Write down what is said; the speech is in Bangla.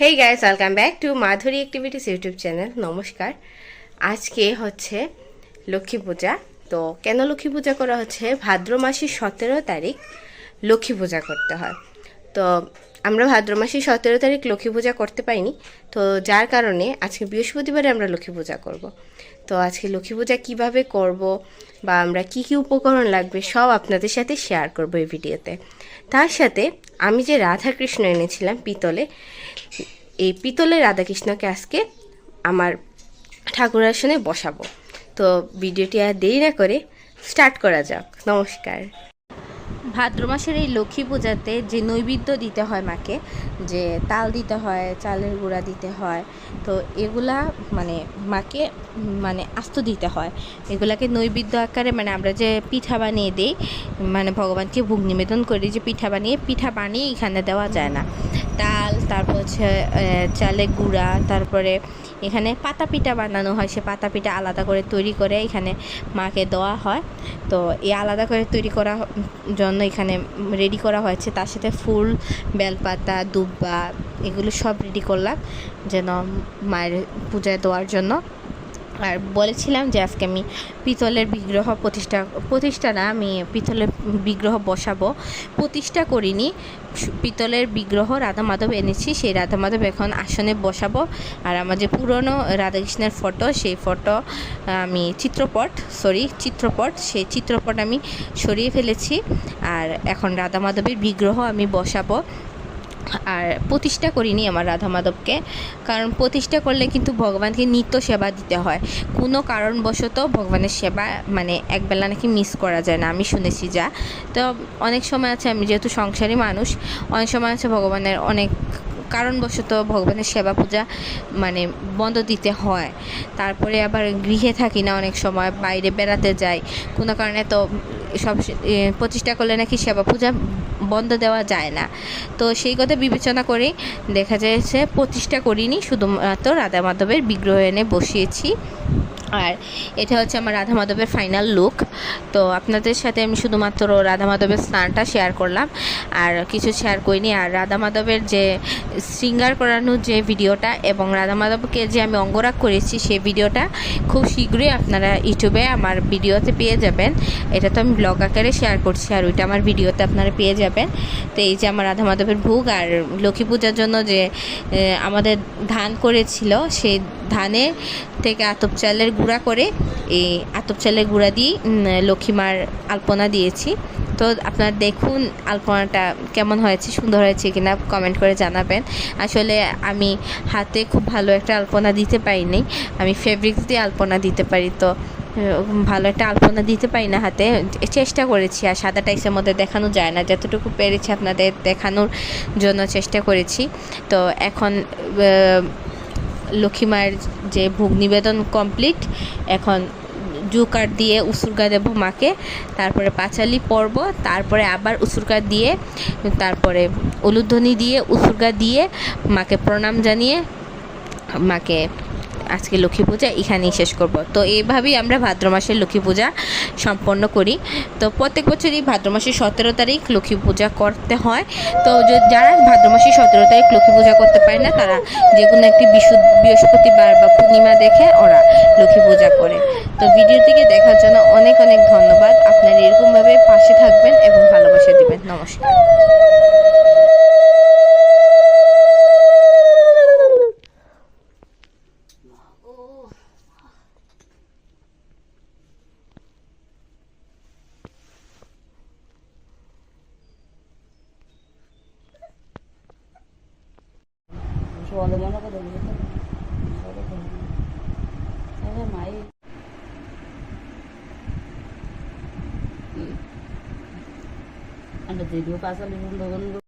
Hey guys welcome back to Madhuri activities YouTube channel নমস্কার আজকে হচ্ছে লক্ষ্মী পূজা। তো কেন লক্ষ্মী পূজা করা হচ্ছে? ভাদ্র মাসের সতেরো তারিখ লক্ষ্মী পূজা করতে হয়। তো আমরা ভাদ্র মাসের সতেরো তারিখ লক্ষ্মী পূজা করতে পারিনি। তো যার কারণে আজকে বৃহস্পতিবারে আমরা লক্ষ্মী পূজা করব। তো আজকে লক্ষ্মী পূজা কীভাবে করব বা আমরা কি কি উপকরণ লাগবে সব আপনাদের সাথে শেয়ার করব এই ভিডিওতে। তার সাথে আমি যে রাধাকৃষ্ণ এনেছিলাম পিতলে, এই পিতলের রাধাকৃষ্ণকে আজকে আমার ঠাকুর আসনে বসাবো। তো ভিডিওটি আর দেরি না করে স্টার্ট করা যাক। নমস্কার। ভাদ্র মাসের এই লক্ষ্মী পূজাতে যে নৈবেদ্য দিতে হয় মাকে, যে তাল দিতে হয়, চালের গুঁড়া দিতে হয়, তো এগুলা মানে মাকে মানে আস্ত দিতে হয়। এগুলাকে নৈবেদ্য আকারে মানে আমরা যে পিঠা বানিয়ে দিই মানে ভগবানকে ভোগ নিবেদন করি যে পিঠা বানিয়ে পিঠা বানিয়ে এখানে দেওয়া যায় না। তাল, তারপর হচ্ছে চালের গুঁড়া, তারপরে এখানে পাতা পিঠা বানানো হয়, সে পাতা পিঠা আলাদা করে তৈরি করে এখানে মাকে দেওয়া হয়। তো এই আলাদা করে তৈরি করা জন্য এখানে রেডি করা হয়েছে। তার সাথে ফুল, বেলপাতা, দুব্বা, এগুলো সব রেডি করলাম যেন মায়ের পূজায় দেওয়ার জন্য। আর বলেছিলাম যে আজকে আমি পিতলের বিগ্রহ প্রতিষ্ঠা প্রতিষ্ঠা না আমি পিতলের বিগ্রহ বসাবো। প্রতিষ্ঠা করিনি, পিতলের বিগ্রহ রাধা মাধব এনেছি, সেই রাধা মাধব এখন আসনে বসাবো। আর আমার যে পুরনো রাধাকৃষ্ণের ফটো, সেই ফটো, আমি চিত্রপট সরি চিত্রপট, সেই চিত্রপট আমি সরিয়ে ফেলেছি। আর এখন রাধা মাধবের বিগ্রহ আমি বসাবো। আর প্রতিষ্ঠা করিনি আমার রাধা মাধবকে কারণ প্রতিষ্ঠা করলে কিন্তু ভগবানকে নিত্য সেবা দিতে হয়। কোনো কারণবশত ভগবানের সেবা মানে একবেলা নাকি মিস করা যায় না, আমি শুনেছি যা। তো অনেক সময় আছে, আমি যেহেতু সংসারী মানুষ, অনেক সময় আছে ভগবানের অনেক কারণবশত ভগবানের সেবা পূজা মানে বন্ধ দিতে হয়। তারপরে আবার গৃহে থাকি না অনেক সময়, বাইরে বেড়াতে যাই। কোনো কারণে তো সব প্রতিষ্ঠা করলে নাকি সেবা পূজা বন্ধ দেওয়া যায় না। তো সেই কথা বিবেচনা করে দেখা যাচ্ছে প্রতিষ্ঠা করিনি, শুধুমাত্র রাধা মাধবের বিগ্রহ এনে বসিয়েছি। আর এটা হচ্ছে আমার রাধা মাধবের ফাইনাল লুক তো আপনাদের সাথে আমি শুধুমাত্র রাধা মাধবের স্নানটা শেয়ার করলাম। আর কিছু শেয়ার করিনি। আর রাধা মাধবের যে শৃঙ্গার করানোর যে ভিডিওটা এবং রাধা মাধবকে যে আমি অঙ্গরাগ করেছি সেই ভিডিওটা খুব শীঘ্রই আপনারা ইউটিউবে আমার ভিডিওতে পেয়ে যাবেন। এটা তো আমি ব্লগ আকারে শেয়ার করছি, আর ওইটা আমার ভিডিওতে আপনারা পেয়ে যাবেন। তো এই যে আমার রাধা মাধবের ভোগ আর লক্ষ্মী পূজার জন্য যে আমাদের ধান করেছিল, সেই ধানে থেকে আতপ চালের গুঁড়া করে, এই আতপ চালের গুঁড়া দিয়ে লক্ষ্মীমার আলপনা দিয়েছি। তো আপনারা দেখুন আলপনাটা কেমন হয়েছে, সুন্দর হয়েছে কিনা কমেন্ট করে জানাবেন। আসলে আমি হাতে খুব ভালো একটা আলপনা দিতে পারি পারিনি। আমি ফেব্রিক্স দিয়ে আলপনা দিতে পারি, তো ভালো একটা আলপনা দিতে পারি না হাতে। চেষ্টা করেছি, আর সাদা টাইসের মধ্যে দেখানো যায় না। যতটুকু পেরেছি আপনাদের দেখানোর জন্য চেষ্টা করেছি। তো এখন আহ, লক্ষ্মী মায়ের যে ভোগ নিবেদন কমপ্লিট এখন জুকার দিয়ে উসুরগা দেব মাকে তারপরে পাঁচালি পর্ব তারপরে আবার উসুরগা দিয়ে তারপরে উলুধ্বনি দিয়ে উসুরগা দিয়ে মাকে প্রণাম জানিয়ে মাকে আজকে লক্ষ্মী পূজা এখানেই শেষ করব। তো এইভাবেই আমরা ভাদ্র মাসের লক্ষ্মী পূজা সম্পন্ন করি। তো প্রত্যেক বছরই ভাদ্র মাসের সতেরো তারিখ লক্ষ্মী পূজা করতে হয়। তো যারা ভাদ্র মাসের সতেরো তারিখ লক্ষ্মী পূজা করতে পারে না, তারা যে কোনো একটি বৃহস্পতিবার বা পূর্ণিমা দেখে ওরা লক্ষ্মী পূজা করে। তো ভিডিওটিকে দেখার জন্য অনেক অনেক ধন্যবাদ। আপনারা এরকমভাবে পাশে থাকবেন এবং ভালোবাসা দেবেন। নমস্কার। সকালে মনে করে আরে মাই। যেগুলো পাশালি বন্ধ বন্ধ